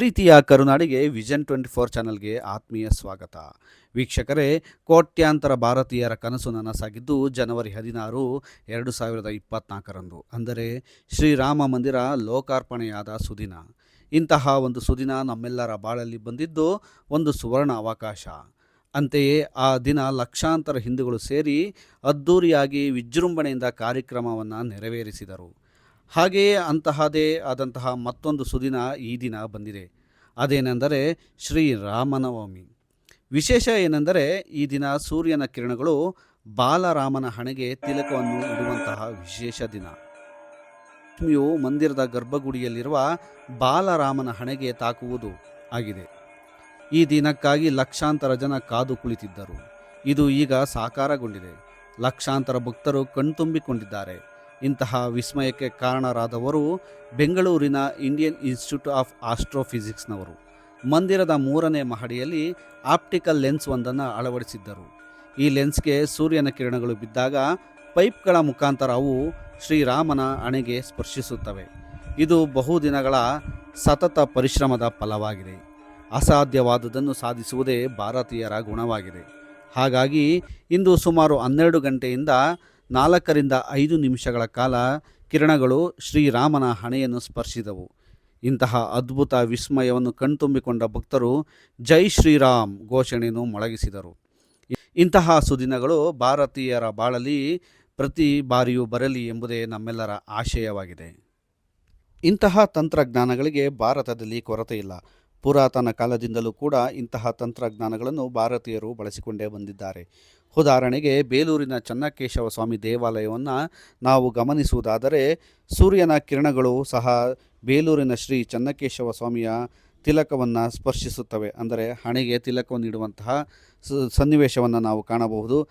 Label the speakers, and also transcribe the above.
Speaker 1: ಪ್ರೀತಿಯ ಕರುನಾಡಿಗೆ vision twenty four ಚಾನಲ್ಗೆ ಆತ್ಮೀಯ ಸ್ವಾಗತ. ವೀಕ್ಷಕರೇ, ಕೋಟ್ಯಾಂತರ ಭಾರತೀಯರ ಕನಸು ನನಸಾಗಿದ್ದು ಜನವರಿ ಹದಿನಾರು, ಎರಡು ಸಾವಿರದ ಇಪ್ಪತ್ನಾಲ್ಕರಂದು. ಅಂದರೆ ಶ್ರೀರಾಮ ಮಂದಿರ ಲೋಕಾರ್ಪಣೆಯಾದ ಸುದಿನ. ಇಂತಹ ಒಂದು ಸುದಿನ ನಮ್ಮೆಲ್ಲರ ಬಾಳಲ್ಲಿ ಬಂದಿದ್ದು ಒಂದು ಸುವರ್ಣ ಅವಕಾಶ. ಅಂತೆಯೇ ಆ ದಿನ ಲಕ್ಷಾಂತರ ಹಿಂದೂಗಳು ಸೇರಿ ಅದ್ಧೂರಿಯಾಗಿ ವಿಜೃಂಭಣೆಯಿಂದ ಕಾರ್ಯಕ್ರಮವನ್ನು ನೆರವೇರಿಸಿದರು. ಹಾಗೆಯೇ ಅಂತಹದೇ ಆದಂತಹ ಮತ್ತೊಂದು ಸುದಿನ ಈ ದಿನ ಬಂದಿದೆ. ಅದೇನೆಂದರೆ ಶ್ರೀರಾಮನವಮಿ ವಿಶೇಷ ಏನೆಂದರೆ ಈ ದಿನ ಸೂರ್ಯನ ಕಿರಣಗಳು ಬಾಲರಾಮನ ಹಣೆಗೆ ತಿಲಕವನ್ನು ಇಡುವಂತಹ ವಿಶೇಷ ದಿನ. ಲಕ್ಷ್ಮಿಯು ಮಂದಿರದ ಗರ್ಭಗುಡಿಯಲ್ಲಿರುವ ಬಾಲರಾಮನ ಹಣೆಗೆ ತಾಕುವುದು ಆಗಿದೆ. ಈ ದಿನಕ್ಕಾಗಿ ಲಕ್ಷಾಂತರ ಜನ ಕಾದು ಕುಳಿತಿದ್ದರು. ಇದು ಈಗ ಸಾಕಾರಗೊಂಡಿದೆ. ಲಕ್ಷಾಂತರ ಭಕ್ತರು ಕಣ್ತುಂಬಿಕೊಂಡಿದ್ದಾರೆ. ಇಂತಹ ವಿಸ್ಮಯಕ್ಕೆ ಕಾರಣರಾದವರು ಬೆಂಗಳೂರಿನ ಇಂಡಿಯನ್ ಇನ್ಸ್ಟಿಟ್ಯೂಟ್ ಆಫ್ ಆಸ್ಟ್ರೋಫಿಸಿಕ್ಸ್ನವರು. ಮಂದಿರದ ಮೂರನೇ ಮಹಡಿಯಲ್ಲಿ ಆಪ್ಟಿಕಲ್ ಲೆನ್ಸ್ ಒಂದನ್ನು ಅಳವಡಿಸಿದ್ದರು. ಈ ಲೆನ್ಸ್ಗೆ ಸೂರ್ಯನ ಕಿರಣಗಳು ಬಿದ್ದಾಗ ಪೈಪ್ಗಳ ಮುಖಾಂತರ ಅವು ಶ್ರೀರಾಮನ ಅಣೆಗೆ ಸ್ಪರ್ಶಿಸುತ್ತವೆ. ಇದು ಬಹುದಿನಗಳ ಸತತ ಪರಿಶ್ರಮದ ಫಲವಾಗಿದೆ. ಅಸಾಧ್ಯವಾದುದನ್ನು ಸಾಧಿಸುವುದೇ ಭಾರತೀಯರ ಗುಣವಾಗಿದೆ. ಹಾಗಾಗಿ ಇಂದು ಸುಮಾರು ಹನ್ನೆರಡು ಗಂಟೆಯಿಂದ ನಾಲ್ಕರಿಂದ ಐದು ನಿಮಿಷಗಳ ಕಾಲ ಕಿರಣಗಳು ಶ್ರೀರಾಮನ ಹಣೆಯನ್ನು ಸ್ಪರ್ಶಿದವು. ಇಂತಹ ಅದ್ಭುತ ವಿಸ್ಮಯವನ್ನು ಕಣ್ತುಂಬಿಕೊಂಡ ಭಕ್ತರು ಜೈ ಶ್ರೀರಾಮ್ ಘೋಷಣೆಯನ್ನು ಮೊಳಗಿಸಿದರು. ಇಂತಹ ಸುದಿನಗಳು ಭಾರತೀಯರ ಬಾಳಲಿ ಪ್ರತಿ ಬಾರಿಯೂ ಬರಲಿ ಎಂಬುದೇ ನಮ್ಮೆಲ್ಲರ ಆಶಯವಾಗಿದೆ. ಇಂತಹ ತಂತ್ರಜ್ಞಾನಗಳಿಗೆ ಭಾರತದಲ್ಲಿ ಕೊರತೆ ಇಲ್ಲ. ಪುರಾತನ ಕಾಲದಿಂದಲೂ ಕೂಡ ಇಂತಹ ತಂತ್ರಜ್ಞಾನಗಳನ್ನು ಭಾರತೀಯರು ಬಳಸಿಕೊಂಡೇ ಬಂದಿದ್ದಾರೆ. ಉದಾಹರಣೆಗೆ ಬೇಲೂರಿನ ಚನ್ನಕೇಶವ ಸ್ವಾಮಿ ದೇವಾಲಯವನ್ನು ನಾವು ಗಮನಿಸುವುದಾದರೆ ಸೂರ್ಯನ ಕಿರಣಗಳು ಸಹ ಬೇಲೂರಿನ ಶ್ರೀ ಚನ್ನಕೇಶವ ಸ್ವಾಮಿಯ ತಿಲಕವನ್ನು ಸ್ಪರ್ಶಿಸುತ್ತವೆ. ಅಂದರೆ ಹಣೆಗೆ ತಿಲಕವನ್ನು ಇಡುವಂತಹ ಸನ್ನಿವೇಶವನ್ನು ನಾವು ಕಾಣಬಹುದು.